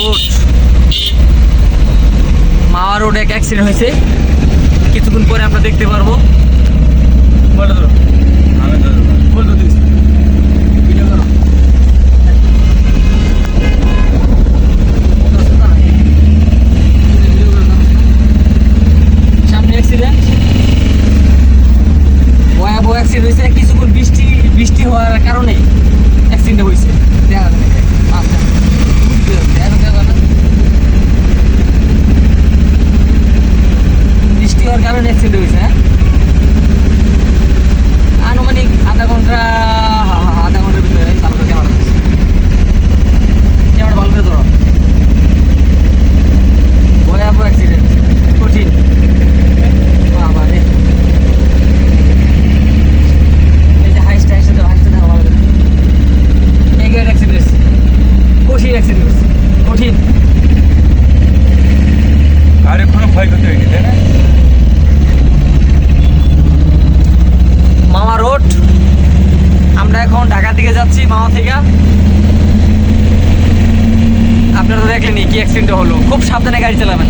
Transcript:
Road. Mawa road এক accident হয়েছে। কিছুক্ষণ পরে আমরা দেখতে পারব। সামনে অ্যাক্সিডেন্ট অ্যাক্সিডেন্ট হয়েছে। কিছুক্ষণ বৃষ্টি বৃষ্টি হওয়ার কারণে। কারণে অ্যাক্সিডেন্ট হয়েছে হ্যাঁ মামা থেকে। আপনারা তো দেখলেনি কি অ্যাক্সিডেন্ট হলো। খুব সাবধানে গাড়ি চালাবেন।